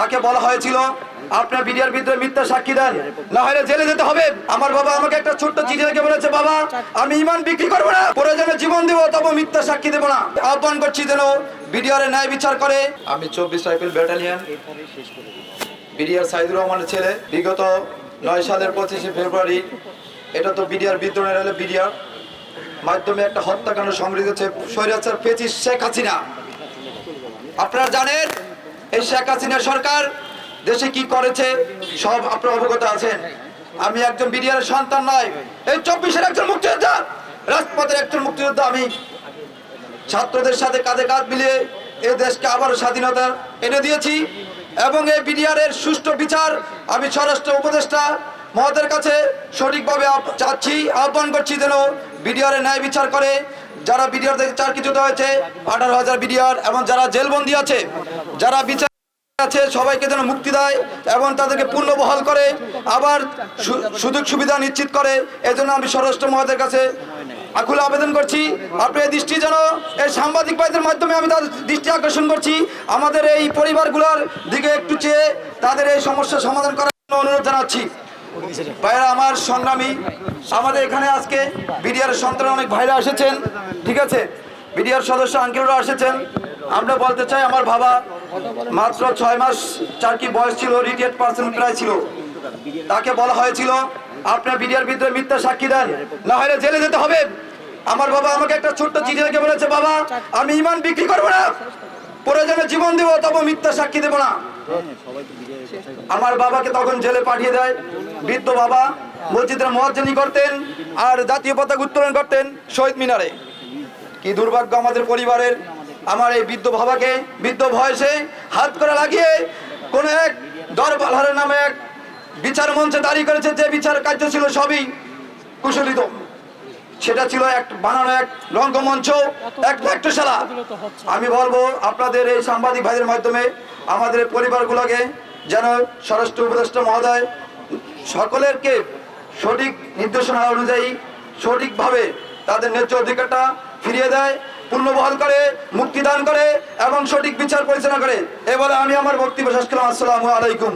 তাকে বলা হয়েছিল, আপনার বিডিআর বিরুদ্ধে মিথ্যা সাক্ষী দেন। না হলে জেলে যেতে হবে। আমার বাবা আমাকে একটা ছোট্ট চিঠি লিখে বলেছে, বাবা, আমি ইমান বিক্রি করব না। প্রয়োজনে জীবন দেবো, তবে মিথ্যা সাক্ষী দেবো না। আহ্বান করছি যেন বিডিআর ন্যায় বিচার করে। আমি চব্বিশ রাইফেল ব্যাটালিয়ন, বিডিআর সাইদুর রহমানের ছেলে। বিগত নয় সালের পঁচিশে ফেব্রুয়ারি, এটা তো বিডিআর বিদ্রোহের হলে বিডিআর। মাধ্যমে একটা হত্যাকাণ্ড সংগৃহীত হচ্ছে স্বৈরাচার পেচিস শেখ হাসিনা। আপনারা জানেন এই শেখ হাসিনা সরকার দেশে কি করেছে, সব আপনার অবগত আছেন। আমি একজন বিডিআর সন্তান নয়, এই চব্বিশের একজন মুক্তিযোদ্ধা, রাজপথের একজন মুক্তিযোদ্ধা আমি। ছাত্রদের সাথে কাঁধে কাঁধ মিলিয়ে এ দেশকে আবারও স্বাধীনতা এনে দিয়েছি এবং এই বিডিআর এর সুষ্ঠু বিচার আমি স্বরাষ্ট্র উপদেষ্টা মহোদয়ের কাছে সঠিকভাবে চাচ্ছি, আহ্বান করছি যেন বিডিআর এর ন্যায় বিচার করে যারা বিডিআর থেকে চারকিচ্যুত হয়েছে, আঠারো হাজার বিডিআর এবং যারা জেলবন্দি আছে, যারা বিচার আছে, সবাইকে যেন মুক্তি দেয় এবং তাদেরকে পূর্ণ বহাল করে, আবার সুযোগ সুবিধা নিশ্চিত করে। এজন্য আমি স্বরাষ্ট্র মহাদের কাছে আকুল আবেদন করছি। আপনি এই দৃষ্টি যেন এই সাংবাদিক ভাইদের মাধ্যমে আমি তাদের দৃষ্টি আকর্ষণ করছি। আমাদের এই পরিবারগুলোর দিকে একটু চেয়ে তাদের এই সমস্যা সমাধান করার জন্য অনুরোধ জানাচ্ছি। ভাইরা, আমার সংগ্রামী, আমাদের এখানে আজকে বিডিআর সন্তান অনেক ভাইরা এসেছেন, ঠিক আছে? বিডিআর সদস্য আঙ্কেলরা এসেছেন। আমরা বলতে চাই, আমার বাবা মাত্র ছয় মাস, চার কি বয়স ছিল রিটায়ার্ড পার্সন প্রায় ছিল। তাকে বলা হয়েছিল, আপনার বিডিআর বিরুদ্ধে মিথ্যা সাক্ষী দেন, না হলে জেলে যেতে হবে। আমার বাবা আমাকে একটা ছোট্ট চিঠি লিখে বলেছে, বাবা, আমি ইমান বিক্রি করব না। প্রয়োজনে জীবন দেবো, তবে মিথ্যা সাক্ষী দেবো না। আমার বাবাকে তখন জেলে পাঠিয়ে দেয়। বৃদ্ধ বাবা মসজিদের মহাজনী করতেন আর জাতীয় পতাকা উত্তোলন করতেন শহীদ মিনারে। কি দুর্ভাগ্য আমাদের পরিবারের। আমার এই বৃদ্ধ বাবাকে বৃদ্ধ বয়সে হাত করে লাগিয়ে কোন এক দরবারের নামে এক বিচার মঞ্চে দাঁড়িয়ে করেছে, যে বিচার কার্য ছিল সবই কুশলিত। সেটা ছিল এক বানানো এক রঙ্গমঞ্চ, এক নাট্যশালা আমি বলব আপনাদের এই সাংবাদিক ভাইদের মাধ্যমে, আমাদের পরিবারগুলোকে যেন স্বরাষ্ট্র উপদেষ্টা মহোদয় সকলেরকে সঠিক নির্দেশনা অনুযায়ী, সঠিকভাবে তাদের ন্যায্য অধিকারটা ফিরিয়ে দেয়, পূর্ণবহাল করে, মুক্তিদান করে এবং সঠিক বিচার পরিচালনা করে। এবারে আমি আমার বক্তব্য শেষ করলাম। আসসালামু আলাইকুম।